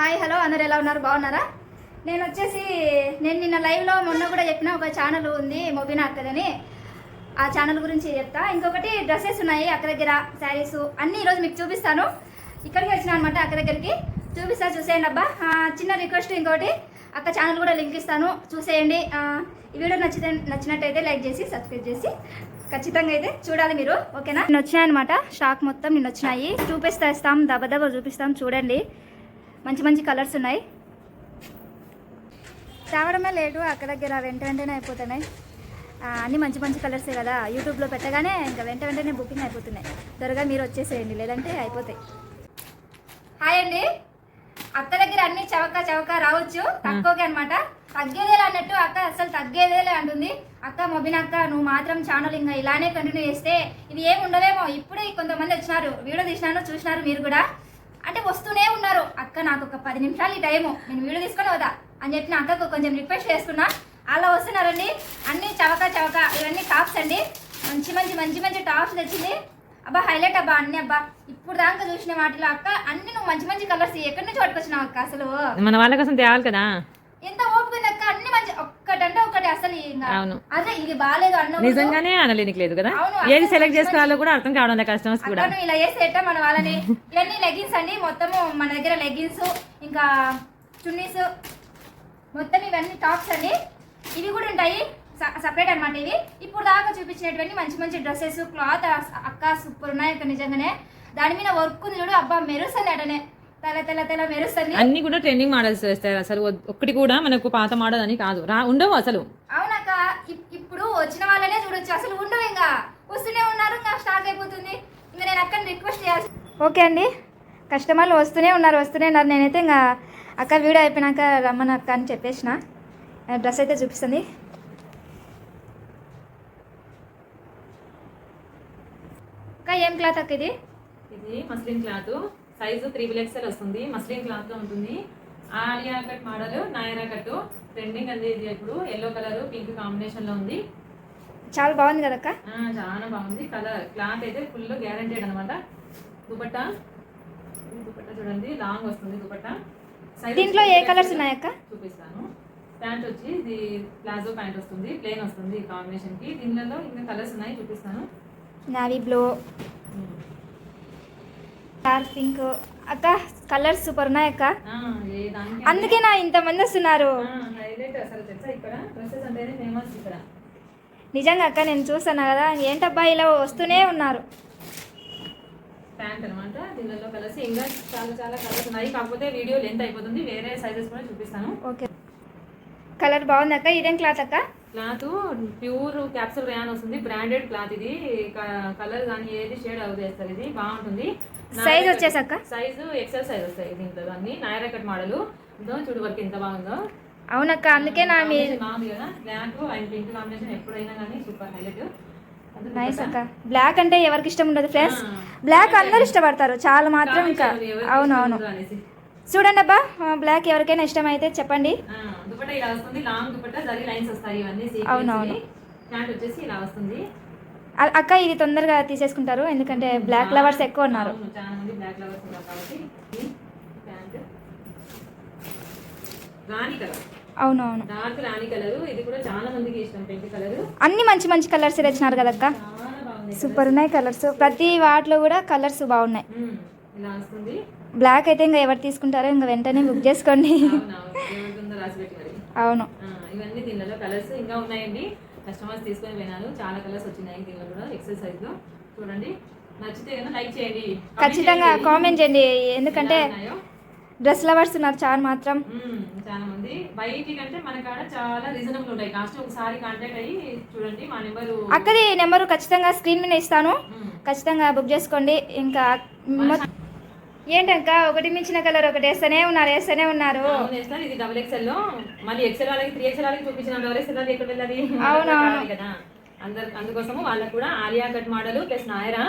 Hi hello అందరు ఎలా ఉన్నారు? బాగున్నారా? నేను వచ్చేసి నేను నిన్న లైవ్లో మొన్న కూడా చెప్పిన ఒక ఛానల్ ఉంది మొబీనా అక్కదని. ఆ ఛానల్ గురించి చెప్తా. ఇంకొకటి డ్రెస్సెస్ ఉన్నాయి అక్క దగ్గర శారీస్ అన్నీ ఈరోజు మీకు చూపిస్తాను. ఇక్కడికి వచ్చిన అనమాట అక్క దగ్గరికి. చూపిస్తా చూసేయండి అబ్బా. చిన్న రిక్వెస్ట్ ఇంకోటి. అక్క ఛానల్ కూడా లింక్ ఇస్తాను. చూసేయండి. ఈ వీడియో నచ్చితే నచ్చినట్టయితే లైక్ చేసి సబ్స్క్రైబ్ చేసి ఖచ్చితంగా అయితే చూడాలి మీరు. ఓకేనా? నేను వచ్చినాయన్నమాట స్టాక్ మొత్తం నిన్న వచ్చినాయి. చూపిస్తా ఇస్తాం దబ చూపిస్తాం. చూడండి. మంచి మంచి కలర్స్ ఉన్నాయి. తేవడమే లేటు అక్కడ దగ్గర వెంట వెంటనే అయిపోతున్నాయి. అన్నీ అన్ని మంచి మంచి కలర్సే కదా యూట్యూబ్లో పెట్టగానే ఇంకా వెంట వెంటనే బుకింగ్ అయిపోతున్నాయి. త్వరగా మీరు వచ్చేసేయండి లేదంటే అయిపోతాయి. హాయ్ అండి. అక్క దగ్గర అన్ని చవక చవక రావచ్చు తక్కువకి అనమాట తగ్గేదేలే అన్నట్టు అక్క అసలు తగ్గేదేలే అంటుంది. అక్క మొబిన్ అక్క నువ్వు మాత్రం ఛానల్ ఇంకా ఇలానే కంటిన్యూ చేస్తే ఇవి ఏమి ఉండవేమో. ఇప్పుడే కొంతమంది వచ్చినారు వీడియో తీసినాను చూసినారు మీరు కూడా. అంటే వస్తూనే ఉన్నారు. అక్క నాకు ఒక పది నిమిషాలు ఈ టైము. నేను వీడియో తీసుకొని వదా అని చెప్పిన అక్కకు కొంచెం రిక్వెస్ట్ చేసుకున్నా. అలా వస్తున్నారండి. అన్ని చవక చవక ఇవన్నీ టాప్స్ అండి. మంచి మంచి మంచి మంచి టాప్స్ తెచ్చింది. అబ్బా హైలైట్ అబ్బా అన్ని అబ్బా. ఇప్పుడు దాకా చూసిన వాటిలో అక్క అన్ని నువ్వు మంచి మంచి కలర్స్ ఎక్కడి నుంచి పట్టుకొచ్చినావు అక్క అసలు? మన వాళ్ళ కోసం తేవాలి కదా. ఎంత ఓపిక అక్క? అన్ని మంచి ఒక్కటంటే ఒకటి అసలు అవును. అదే ఇది బాగాలేదు అన్న నిజంగానే అనలేనికి లేదు కదా? ఏది సెలెక్ట్ చేసుకోవాలో కూడా అర్థం కావడం కస్టమర్స్ కూడా. ఇలా చేస్తే ఎట్టా మన వాళ్ళని? ఇవన్నీ లెగిన్స్ అండి మొత్తము మన దగ్గర లెగిన్స్ ఇంకా చున్నీస్ మొత్తం ఇవన్నీ టాప్స్ అండి. ఇవి కూడా ఉంటాయి సపరేట్ అన్నమాట ఇవి. ఇప్పుడు దాకా చూపించినటువంటి మంచి మంచి డ్రెస్సెస్ క్లాత్ అక్క సూపర్ ఉన్నాయి నిజంగానే. దాని మీద వర్క్ ఉంది చూడు అబ్బా మెరుస్తుంది అటనే. అన్ని కూడా ట్రెండింగ్ మోడల్స్ వేస్తారు అసలు. ఒక్కటి కూడా మనకు పాత మోడల్ అని కాదు. రా ఉండవు అసలు. అవునక్క ఇప్- ఇప్పుడు వచ్చిన వాళ్ళనే చూడొచ్చు. అసలు ఉండవు ఇంకా. వస్తూనే ఉన్నారు ఇంకా స్టాక్ అయిపోతుంది. ఇంకా నేను అక్కని రిక్వెస్ట్ చేయాల్సి ఓకే అండి. కస్టమర్లు వస్తూనే ఉన్నారు వస్తూనే ఉన్నారు. నేనైతే ఇంకా అక్క వీడియో అయిపోయినాక రమ్మని అక్క అని చెప్పేసిన. డ్రెస్ అయితే చూపిస్తుంది. అక్క ఏం క్లాత్ అక్క ఇది? ఇది muslin cloth. Size three XL వస్తుంది మస్లిన్ క్లాత్ ఉంటుంది. Alia cut model Nayra cut trending అంది ఇది ఇప్పుడు ఎల్లో కలర్ పింక్ కాంబినేషన్లో ఉంది. చాలా బాగుంది కదక్క ఆ, చాలా బాగుంది. కలర్ క్లాత్ అయితే ఫుల్ గ్యారంటెడ్ అనమాట దుపట్టా? దుపట్టా చూడండి. లాంగ్ వస్తుంది దుపట్టా. దీంట్లో ఏ కలర్స్ ఉన్నాయక్క చూపిస్తాను. ప్యాంట్ వచ్చి ఇది ప్లాజో ప్యాంట్ వస్తుంది. ప్లేన్ వస్తుంది ఈ కాంబినేషన్కి. దీనిలో ఇంకా కలర్స్ ఉన్నాయి చూపిస్తాను. Navy blue dark pink. అక్క కలర్స్ సూపర్ ఏ దానికి అందుకే నా ఇంతమంది వస్తున్నారు. నిజంగా అక్క నేను చూస్తాను కదా ఏంటబ్బా ఇలా వస్తూనే ఉన్నారు. ప్యాంట్ అనమాట దీనిలో కలర్స్ ఇంకా చాలా చాలా కలర్స్ ఉన్నాయి. కాకపోతే వీడియో లెంత్ అయిపోతుంది. వేరే సైజెస్ కూడా చూపిస్తాను. ఓకే. కలర్ బాగుంది అక్క ఇదేం క్లాత్ అక్క? క్లాత్ ప్యూర్ క్యాప్సూల్ రేయాన్ వస్తుంది. బ్రాండెడ్ క్లాత్ ఇది. కలర్ కానీ ఏది షేడ్ చేస్తారు ఇది. బాగుంటుంది. Size వచ్చేసి అక్క? సైజు ఎక్సెల్ సైజ్ వస్తాయి దీంట్లో అన్ని నాయరా కట్ మోడల్ చూడు వర్క్ ఎంత బాగుందో. అవునక్క అందుకే నా మీ బ్లాక్ అండ్ పింక్ కాంబినేషన్ ఎప్పుడైనా కానీ సూపర్ హైలైట్ నైస్ అక్క. బ్లాక్ అంటే ఎవరికి ఇష్టం ఉండదు ఫ్రెండ్స్? బ్లాక్ అందరు ఇష్టపడతారు. చాలా మాత్రం ఇంకా. అవును అవును చూడండి అబ్బా బ్లాక్ ఎవరికైనా ఇష్టం అయితే చెప్పండి దుపట్టా ఇలా వస్తుంది. లాంగ్ దుపట్టా జరీ లైన్స్ వస్తాయి ఇవన్నీ అవును, అవును. ప్యాంట్ వచ్చేసి ఇలా వస్తుంది. అక్క ఇది తొందరగా తీసేసుకుంటారు ఎందుకంటే బ్లాక్ లవర్స్ ఎక్కువ ఉన్నారు. అవును, చాలా మంది బ్లాక్ లవర్స్ ఉన్నారు కాబట్టి ఇది ప్యాంట్ రాణి కలర్ అవును అవును డార్క్ రాణి కలర్ ఇది కూడా చాలా మందికి ఇష్టం పెంక్ కలర్ అన్ని మంచి మంచి కలర్స్ తెచ్చినారు కదక్క సూపర్ ఉన్నాయి కలర్స్ ప్రతి వాటిలో కూడా కలర్స్ బాగున్నాయి. బ్లాక్ అయితే ఇంకా ఎవరు తీసుకుంటారో ఇంకా వెంటనే బుక్ చేసుకోండి. అవునవును అవును. ఇవన్నీ దీనిలో కలర్స్ ఇంకా ఉన్నాయండి. కస్టమర్స్ తీసుకొని పోయినారు. చాలా కలర్స్ వచ్చినాయి. దీనిలో కూడా ఎక్సెల్ సైజ్లో. చూడండి. నచ్చితే కనుక లైక్ చేయండి. ఖచ్చితంగా. కామెంట్ చేయండి. ఎందుకంటే. డ్రెస్ లవర్స్ ఉన్నారు చాలా మాత్రం. చాలా మంది. బయటి కంటే మన కాడ చాలా రీజనబుల్ ఉంటాయి. కాస్ట్ ఒకసారి కాంటాక్ట్ అయ్యి చూడండి. మా నెంబరు అక్కది నెంబరు ఖచ్చితంగా స్క్రీన్ మీద ఇస్తాను. ఖచ్చితంగా బుక్ చేసుకోండి. ఇంకా ఏంటక్క ఒకటి మించిన కలర్ ఒకటి వేస్తూనే ఉన్నారు వేస్తూనే ఉన్నారు. ఇది డబుల్ ఎక్స్ఎల్లో. మళ్ళీ ఎక్స్ఎల్ వాళ్ళకి త్రీ ఎక్స్ఎల్ వాళ్ళకి చూపించిన డబుల్ ఎక్స్ఎల్ వాళ్ళకి ఎక్కడ వెళ్ళాలి అవును, అవును. కావాలి కదా. అందరు అందుకోసము వాళ్ళకు కూడా Alia cut model plus Nayra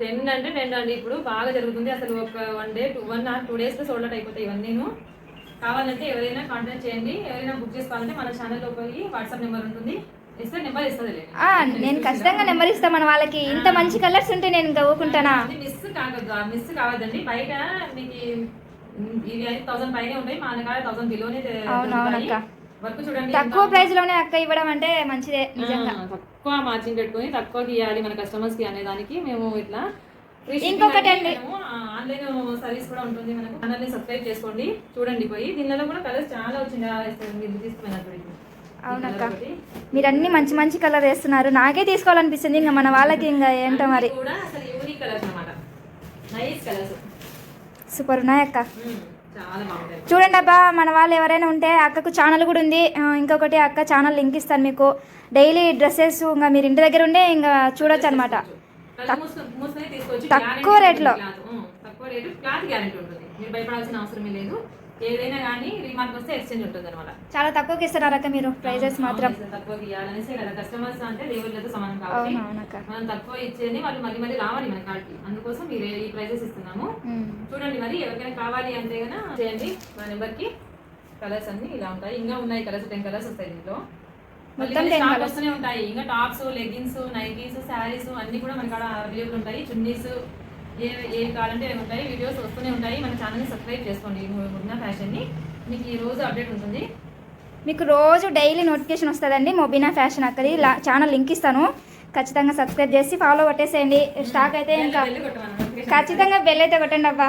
ten అంటే టెన్ అండి. ఇప్పుడు బాగా జరుగుతుంది. అసలు ఒక one day two one or two డేస్లో సోల్డ్ అవుట్ అయిపోతాయి ఇవన్నీను కావాలంటే ఎవరైనా కాంటాక్ట్ చేయండి. ఎవరైనా బుక్ చేసుకోవాలంటే మన ఛానల్లో పోయి వాట్సాప్ నెంబర్ ఉంటుంది. ఇస్తే నెంబర్ ఇస్తుంది ఆ, నేను ఖచ్చితంగా నెంబర్ ఇస్తాను మన వాళ్ళకి ఇంత మంచి కలర్స్ ఉంటే నేను ఇంకా ఊకుంటానా మిస్ కాకూడదు మిస్ కావద్దండి. బయట మీకు ఇవి అయితే థౌసండ్ పైనే ఉంటాయి మా దగ్గర థౌసండ్ బిలోనే తక్కువ ప్రైస్లోనే అక్క. ఇవ్వడం అంటే మంచిదే నిజంగా. తక్కువ మార్జిన్ పెట్టుకొని తక్కువకి ఇవ్వాలి మన కస్టమర్స్కి అనే దానికి మేము ఇట్లా ఇంకొకటి అండి. ఆన్లైన్ సర్వీస్ కూడా ఉంటుంది. మనకు ఛానల్ని సబ్స్క్రైబ్ చేసుకోండి. చూడండి పోయి. దీనిలో కూడా కలర్స్ చాలా వచ్చింది. తీసుకుపోయినప్పుడు. అవునక్క. మీరు అన్ని మంచి మంచి కలర్ వేస్తున్నారు. నాకే తీసుకోవాలనిపిస్తుంది. ఇంకా మన వాళ్ళకి ఇంకా ఏంటో మరి. సూపర్ ఉన్నాయి అక్క. చాలా బాగుంటాయి. చూడండి అబ్బా మన వాళ్ళు ఎవరైనా ఉంటే అక్కకు ఛానల్ కూడా ఉంది. ఇంకొకటి అక్క ఛానల్ లింక్ ఇస్తాను మీకు. డైలీ డ్రెస్సెస్ ఇంకా మీరు ఇంటి దగ్గర ఉండే ఇంకా చూడొచ్చు అనమాట. తక్కువ రేట్లో. తక్కువ రేటు క్లాత్ గ్యారెంటీ ఉంటుంది. మీరు భయపడాల్సిన అవసరమే లేదు. ఏదైనా కానీ రీమార్క్ వస్తే ఎక్స్చేంజ్ ఉంటుంది అనమాట చాలా తక్కువకి ఇస్తున్నారు అక్క మీరు? ప్రైజెస్ మాత్రం. తక్కువ ఇవ్వాలనేసే కదా. కస్టమర్స్ అంటే దేవుళ్ళతో సమానం కాబట్టి మనం తక్కువ ఇచ్చేది వాళ్ళు మళ్ళీ మళ్ళీ రావాలి మన కాడికి అందుకోసం మీరు ఈ ప్రైజెస్ ఇస్తున్నాము. చూడండి మరి ఎవరికైనా కావాలి అంటే కనుక చేయండి. మా నెంబర్కి కలర్స్ అన్ని ఇలా ఉంటాయి. ఇంకా ఉన్నాయి కలర్స్ టెన్ కలర్స్ వస్తాయి దీంట్లో. మళ్ళీ మొత్తం మళ్ళీ 10 stock colours. వస్తూనే ఉంటాయి. ఇంకా టాప్స్ లెగ్గిన్స్ నైటీస్ శారీస్ అన్ని కూడా మన కాడ అవైలబుల్ ఉంటాయి. చున్నీస్ ఏ ఏ కావాలంటే అవి ఉంటాయి వీడియోస్ వస్తూనే ఉంటాయి. మన ఛానల్ని సబ్స్క్రైబ్ చేసుకోండి. ముగ్న ఫ్యాషన్ని మీకు ఈ రోజు అప్డేట్ ఉంటుంది. మీకు రోజు డైలీ నోటిఫికేషన్ వస్తుందండి. మొబీనా ఫ్యాషన్ అక్కడి ఛానల్ లింక్ ఇస్తాను. ఖచ్చితంగా సబ్స్క్రైబ్ చేసి ఫాలో కొట్టేసేయండి. స్టాక్ అయితే ఇంకా. ఖచ్చితంగా బెల్ అయితే కొట్టండి అబ్బా.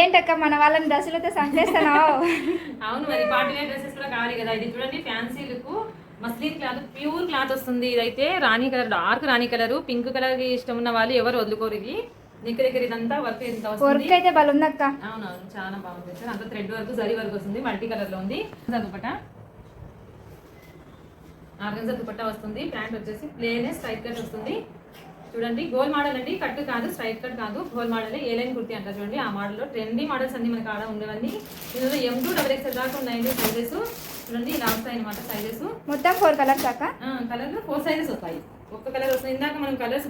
ఏంటక్క మన వాళ్ళని డ్రెస్సులతో సంపేస్తున్నావు? అవును మరి పార్టీ డ్రెస్సెస్ కూడా కావాలి కదా. ఇది చూడండి fancy look muslin cloth pure cloth వస్తుంది. ఇదైతే రాణి కలర్ డార్క్ రాణి కలర్. పింక్ కలర్ ఇష్టం ఉన్న వాళ్ళు ఎవరు వదులుకోరు ఇది. దగ్గర దగ్గర ఇదంతా వర్క్ ఎంత వస్తుంది? వర్క్ అయితే బలు ఉందక్క అవునవును చాలా బాగుంది. సార్ అంత థ్రెడ్ వర్క్ జరీ వర్క్ వస్తుంది. మల్టీ కలర్లో ఉంది. దుపట్ట? ఆర్గన్జా దుపట్ట వస్తుంది. ప్యాంట్ వచ్చేసి ప్లేన్ స్ట్రైట్ కట్ వస్తుంది. చూడండి గోల్ మోడల్ అండి. కట్ కాదు స్ట్రైట్ కట్ కాదు. గోల్ మోడల్ ఏ లైన్ కుర్తి అంటారు చూడండి. ఆ మోడల్లో ట్రెండీ మోడల్స్ అన్ని మనకి ఆడ ఉండేవన్నీ. ఇందులో ఎం టూ డబల్ ఎక్స్ఎల్ దాకా ఉన్నాయండి సైజెస్ చూడండి ఇలా వస్తాయి అనమాట సైజెస్ మొత్తం ఫోర్ కలర్స్ అక్క? కలర్లో ఫోర్ సైజెస్ వస్తాయి. ఒక్క కలర్ వస్తుంది ఇందాక మనం కలర్స్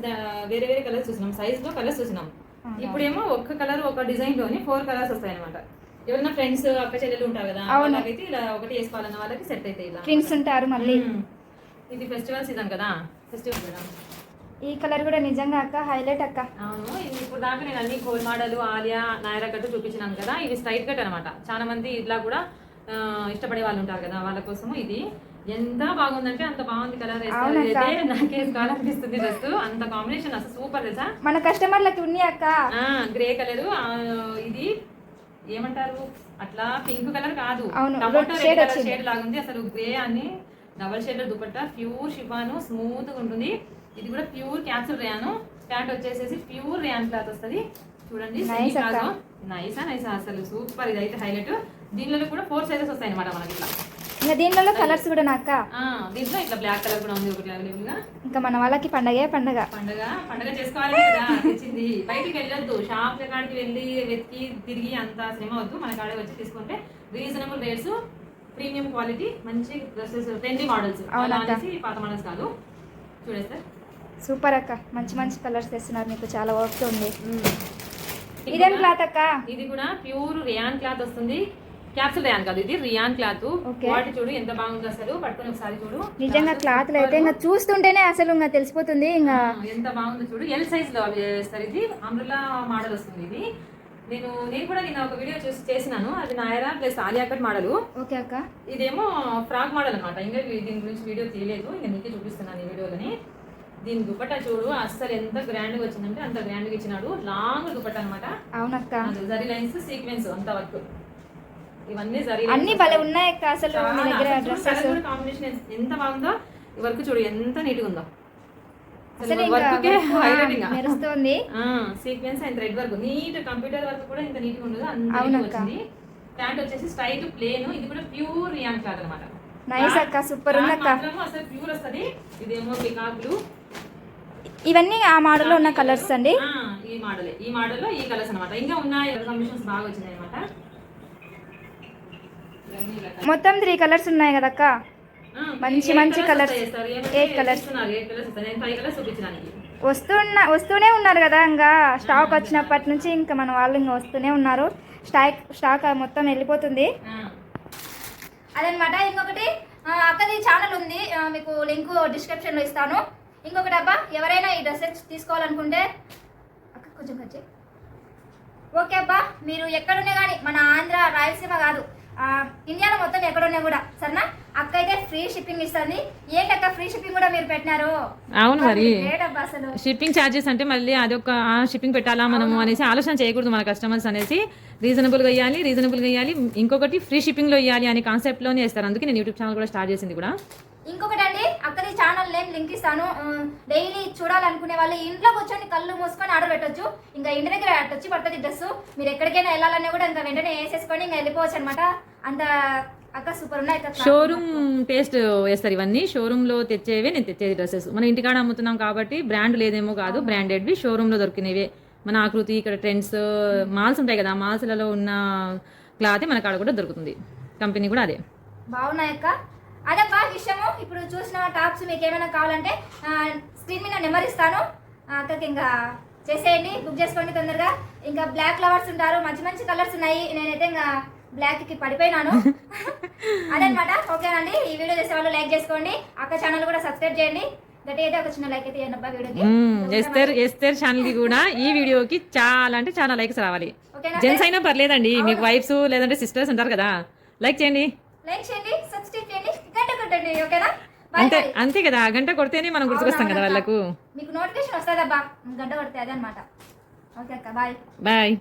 వేరే వేరే కలర్స్ చూసినాం. సైజ్లో కలర్స్ చూసినాం. ఇప్పుడేమో ఒక్క కలర్ ఒక డిజైన్లోని ఫోర్ కలర్స్ వస్తాయి అనమాట ఎవరైనా ఫ్రెండ్స్ అక్క చెల్లెలు ఉంటారు కదా. వాళ్ళకైతే ఇలా ఒకటి వేసుకోవాలన్న వాళ్ళకి సెట్ అయితే ఇలా. ట్విన్స్ ఉంటారు మళ్ళీ. ఇది ఫెస్టివల్ సీజన్ కదా ఫెస్టివల్ కదా ఈ కలర్ కూడా నిజంగా అక్క హైలైట్ అక్క. అవును ఇది ఇప్పుడు దాకా నేను అన్ని కోల్ మోడల్ ఆలియా నాయరా కట్ చూపించినాను కదా ఇవి స్ట్రైట్ కట్ అనమాట చాలా మంది ఇట్లా కూడా ఇష్టపడే వాళ్ళు ఉంటారు కదా వాళ్ళ కోసము ఇది. ఎంత బాగుందంటే అంత బాగుంది కలర్. అయితే నాకే వేసుకోవాలనిపిస్తుంది డ్రెస్ అంత కాంబినేషన్ అసలు సూపర్ తెలుసా? మన కస్టమర్లకి ఉన్నాయి అక్క. గ్రే కలర్ ఇది ఏమంటారు? అట్లా పింక్ కలర్ కాదు. Tomato red. షేడ్ లాగా ఉంది అసలు గ్రే అని double shade dupatta pure chiffon స్మూత్గా ఉంటుంది. ఇది కూడా ప్యూర్ క్యాప్సూల్ రేయాను. ప్యాంట్ వచ్చేసేసి ప్యూర్ రేయాన్ క్లాత్ వస్తుంది. చూడండి. నైసా నైసా అసలు సూపర్ ఇది అయితే హైలైట్. దీనిలో కూడా ఫోర్ సైజెస్ వస్తాయి అనమాట మనకి ఇట్లా. ఇంకా దీనిలో కలర్స్ కూడా నా అక్క. ఆ, దీంట్లో ఇట్లా బ్లాక్ కలర్ కూడా ఉంది ఒకటి ఇంకా మన వాళ్ళకి పండగే పండగ. పండగ పండగ చేసుకోవాలి కదా తెచ్చింది బయటికి వెళ్ళొద్దు షాప్ కాడికి వెళ్ళి వెతికి తిరిగి అంత శ్రమ వద్దు. మన కాడే వచ్చి తీసుకుంటే రీజనబుల్ రేట్స్ ప్రీమియం క్వాలిటీ మంచి డ్రెస్సెస్ ట్రెండీ మోడల్స్. అనేసి పాత మోడల్స్ కాదు. చూడే సార్. సూపర్ అక్క. మంచి మంచి కలర్స్ తెస్తున్నారు మీకు. చాలా వర్క్ ఉంది. ఇదేం క్లాత్ అక్క? ఇది కూడా ప్యూర్ రియాన్ క్లాత్ వస్తుంది. క్యాప్సూల్ రియాన్ కాదు ఇది రియాన్ క్లాత్. క్వాలిటీ చూడు ఎంత బాగుంది అసలు. పట్టుకొని ఒకసారి చూడు. నిజంగా క్లాత్లు అయితే ఇంకా చూస్తుంటేనే అసలు ఇంకా తెలిసిపోతుంది ఇంకా ఎంత బాగుందో చూడు. ఎల్ సైజ్లో చేస్తారు ఇది. అమృలా మోడల్ వస్తుంది ఇది. నేను నేను కూడా నేను ఒక వీడియో చూసి చేసినాను. అది Nayra plus Alia cut model okay అక్క. ఇదేమో ఫ్రాక్ మోడల్ అనమాట ఇంకా దీని గురించి వీడియో తీయలేదు. ఇంకా నీకే చూపిస్తున్నాను ఈ వీడియోలని దీని దుపట్టా చూడు అస్సలు ఎంత గ్రాండ్గా వచ్చిందంటే అంత గ్రాండ్గా ఇచ్చినాడు. లాంగ్ దుపట్టా అనమాట అవునక్క. జరీ లైన్స్ సీక్వెన్స్ అంత వర్క్. ఇవన్నీ అన్ని భలే ఉన్నాయి అక్క అసలు మీ దగ్గర డ్రెస్సెస్. కాంబినేషన్ ఎంత బాగుందో ఈ వర్క్ చూడు ఎంత నీట్గా ఉందో. అసలు. మెరుస్తుంది. Sequins and thread work neat computer work కూడా ఇంత నీట్గా ఉండదు అంత వచ్చింది. ప్యాంట్ వచ్చేసి స్ట్రైట్ ప్లేన్ ఇది కూడా ప్యూర్ రియాన్ క్లాత్ అనమాట నైస్ అక్క సూపర్ ఉంది అక్క. అసలు ప్యూర్ వస్తది. ఇదేమో పికాక్ బ్లూ ఇవన్నీ ఆ మోడల్లో ఉన్న కలర్స్ అండి? ఈ మోడల్ ఈ మోడల్లో ఈ కలర్స్ అన్నమాట. ఇంకా ఉన్నాయి. కాంబినేషన్స్ బాగా వచ్చినాయి అనమాట మొత్తం త్రీ కలర్స్ ఉన్నాయి కదక్క? మంచి మంచి. Eight colours. Eight colours colours వస్తున్న వస్తూనే ఉన్నారు కదా ఇంకా. స్టాక్ వచ్చినప్పటి నుంచి ఇంకా మన వాళ్ళు ఇంకా వస్తూనే ఉన్నారు. స్టాక్ స్టాక్ మొత్తం వెళ్ళిపోతుంది. అదనమాట ఇంకొకటి అక్కది ఛానల్ ఉంది. మీకు లింక్ డిస్క్రిప్షన్లో ఇస్తాను. ఇంకొకటి అబ్బా ఎవరైనా ఈ డ్రెస్సెస్ తీసుకోవాలనుకుంటే అక్క కొంచెం చేయి. ఓకే అబ్బా మీరు ఎక్కడున్నా కానీ మన ఆంధ్ర రాయలసీమ కాదు. ఇండియాలో మొత్తం ఎక్కడున్నా కూడా సరేనా? అక్క అయితే ఫ్రీ షిప్పింగ్ ఇస్తుంది. ఏంటక్క ఫ్రీ షిప్పింగ్ కూడా మీరు పెట్టినారు? అవును మరి. షిప్పింగ్ ఛార్జెస్ అంటే మళ్ళీ అదొక షిప్పింగ్ పెట్టాలా మనము అనేసి ఆలోచన చేయకూడదు మన కస్టమర్స్ అనేసి. రీజనబుల్గా ఇవ్వాలి రీజనబుల్గా ఇవ్వాలి ఇంకొకటి ఫ్రీ షిప్పింగ్లో ఇవ్వాలి అనే కాన్సెప్ట్లోనే ఇస్తారు. అందుకే నేను యూట్యూబ్ ఛానల్ కూడా స్టార్ట్ చేసింది కూడా. ఇంకొకటి అండి అక్కడి ఛానల్ నేను లింక్ ఇస్తాను. డైలీ చూడాలనుకునే వాళ్ళు ఇంట్లో కూర్చొని కళ్ళు మూసుకొని ఆర్డర్ పెట్టొచ్చు. ఇంకా ఇంటి దగ్గర వచ్చి పడుతుంది డ్రెస్ మీరు ఎక్కడికైనా వెళ్ళాలన్నా కూడా ఇంకా వెంటనే వేసేసుకొని ఇంకా వెళ్ళిపోవచ్చు అనమాట అంత అక్క సూపర్ ఉన్నాయి షోరూమ్ టేస్ట్ వేస్తారు ఇవన్నీ. షోరూంలో తెచ్చేవే నేను తెచ్చేది డ్రెస్సెస్ మన ఇంటికాడ అమ్ముతున్నాం కాబట్టి బ్రాండ్ లేదేమో కాదు బ్రాండెడ్వి షోరూంలో దొరికినవే. మన ఆకృతి ఇక్కడ ట్రెండ్స్ మాల్స్ ఉంటాయి కదా మాల్స్లలో ఉన్న క్లాత్ మన కాడ కూడా దొరుకుతుంది. కంపెనీ కూడా అదే. బాగున్నాయి అక్క. అదబ్బా విషయము. ఇప్పుడు చూసిన టాప్స్ మీకు ఏమైనా కావాలంటే స్క్రీన్ మీద నెంబర్ ఇస్తాను. అక్కకి ఇంకా చేసేయండి. బుక్ చేసుకోండి తొందరగా. ఇంకా బ్లాక్ ఫ్లవర్స్ ఉంటారు మంచి మంచి కలర్స్ ఉన్నాయి. నేనైతే ఇంకా బ్లాక్కి పడిపోయినాను. అదనమాట. ఓకేనండి. ఈ వీడియో చేసే వాళ్ళు లైక్ చేసుకోండి. అక్క ఛానల్ కూడా సబ్స్క్రైబ్ చేయండి. ఎస్తర్ కూడా ఈ వీడియోకి చాలా అంటే చాలా లైక్స్ రావాలి. జెంట్స్ అయినా పర్లేదండి. మీకు వైఫ్స్ లేదంటే సిస్టర్స్ ఉంటారు కదా. లైక్ చేయండి. లైక్ చేయండి సబ్స్క్రైబ్ చేయండి గంట కొట్టండి ఓకేనా? బాయ్ అంతే అంతే కదా. గంట కొడితేనే మనం గుర్తుకొస్తాం కదా వాళ్ళకు. మీకు నోటిఫికేషన్ వస్తుందబ్బా. గంట కొడితే అదే అనమాట ఓకే అక్క బాయ్. బాయ్.